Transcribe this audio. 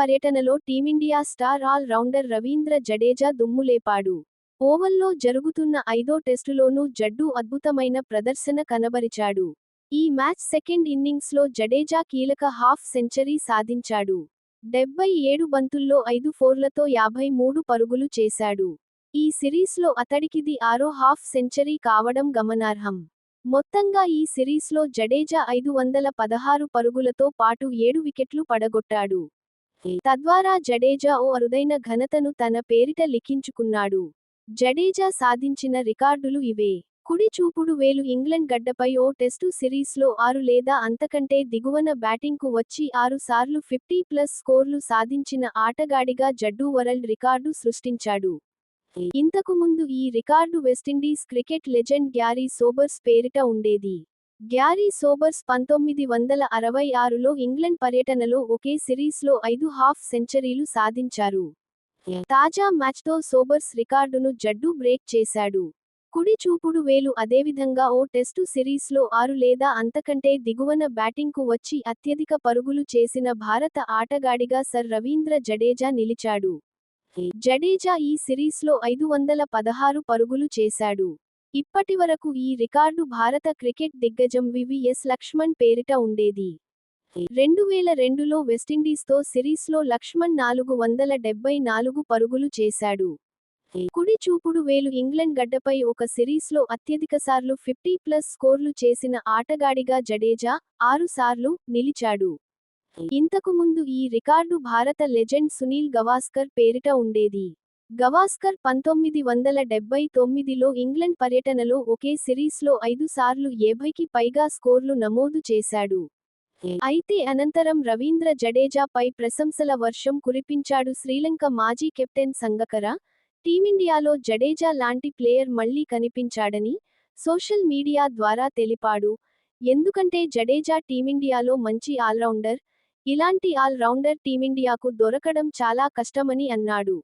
పర్యటనలో team India star all rounder Ravindra Jadeja దుమ్ములేపాడు. ఓవల్లో జరుగుతున్న ఐదో టెస్టులోనూ జడ్డు అద్భుతమైన ప్రదర్శన కనబరిచాడు. ఈ మ్యాచ్ సెకండ్ ఇన్నింగ్స్లో జడేజా కీలక హాఫ్ సెంచరీ సాధించాడు. డెబ్బై ఏడు బంతుల్లో ఐదు ఫోర్లతో యాభై మూడు పరుగులు చేశాడు. ఈ సిరీస్లో అతడికిది ఆరో హాఫ్ సెంచరీ కావడం గమనార్హం. మొత్తంగా ఈ సిరీస్లో జడేజా ఐదు వందల పదహారు పరుగులతో పాటు ఏడు వికెట్లు పడగొట్టాడు. తద్వారా జడేజా ఓ అరుదైన ఘనతను తన పేరిట లిఖించుకున్నాడు. జడేజా సాధించిన రికార్డులు ఇవే. కుడి చూపుడు వేలు ఇంగ్లండ్ గడ్డపై ఓ టెస్టు సిరీస్లో ఆరు లేదా అంతకంటే దిగువన బ్యాటింగ్కు వచ్చి ఆరు సార్లు ఫిఫ్టీ ప్లస్ స్కోర్లు సాధించిన ఆటగాడిగా జడ్డూ వరల్డ్ రికార్డు సృష్టించాడు. ఇంతకు ముందు ఈ record West Indies cricket legend Garry Sobers పేరిట ఉండేది. గ్యారీ సోబర్స్ పంతొమ్మిది వందల అరవై ఆరులో ఇంగ్లండ్ పర్యటనలో ఒకే సిరీస్లో ఐదు హాఫ్ సెంచరీలు సాధించారు. తాజా మ్యాచ్తో సోబర్స్ రికార్డును జడ్డు బ్రేక్ చేశాడు. కుడి చూపుడు వేలు అదేవిధంగా ఓ టెస్టు సిరీస్లో ఆరు లేదా అంతకంటే దిగువన బ్యాటింగ్కు వచ్చి అత్యధిక పరుగులు చేసిన భారత ఆటగాడిగా సర్ రవీంద్ర జడేజా నిలిచాడు. జడేజా ఈ సిరీస్లో ఐదు వందల పదహారు పరుగులు చేశాడు. ఇప్పటివరకు ఈ రికార్డు భారత క్రికెట్ దిగ్గజం వివిఎస్ లక్ష్మణ్ పేరిట ఉండేది. రెండు వేల రెండులో వెస్టిండీస్తో సిరీస్లో లక్ష్మణ్ నాలుగు వందల డెబ్బై నాలుగు పరుగులు చేశాడు. కుడి చూపుడు వేలు ఇంగ్లండ్ గడ్డపై ఒక సిరీస్లో అత్యధికసార్లు ఫిఫ్టీ ప్లస్ స్కోర్లు చేసిన ఆటగాడిగా జడేజా ఆరు సార్లు నిలిచాడు. ఇంతకు ముందు ఈ రికార్డు భారత లెజెండ్ సునీల్ గవాస్కర్ పేరిట ఉండేది. గవాస్కర్ పంతొమ్మిది వందల డెబ్బై తొమ్మిదిలో ఇంగ్లండ్ పర్యటనలో ఒకే సిరీస్లో ఐదు సార్లు ఏభైకి పైగా స్కోర్లు నమోదు చేశాడు. అయితే అనంతరం రవీంద్ర జడేజాపై ప్రశంసల వర్షం కురిపించాడు శ్రీలంక మాజీ కెప్టెన్ సంగకర. టీమిండియాలో జడేజా లాంటి ప్లేయర్ మళ్ళీ కనిపించాడని సోషల్ మీడియా ద్వారా తెలిపాడు. ఎందుకంటే జడేజా టీమిండియాలో మంచి ఆల్రౌండర్ ఇలాంటి ఆల్ రౌండర్ టీమిండియాకు దొరకడం చాలా కష్టమని అన్నాడు.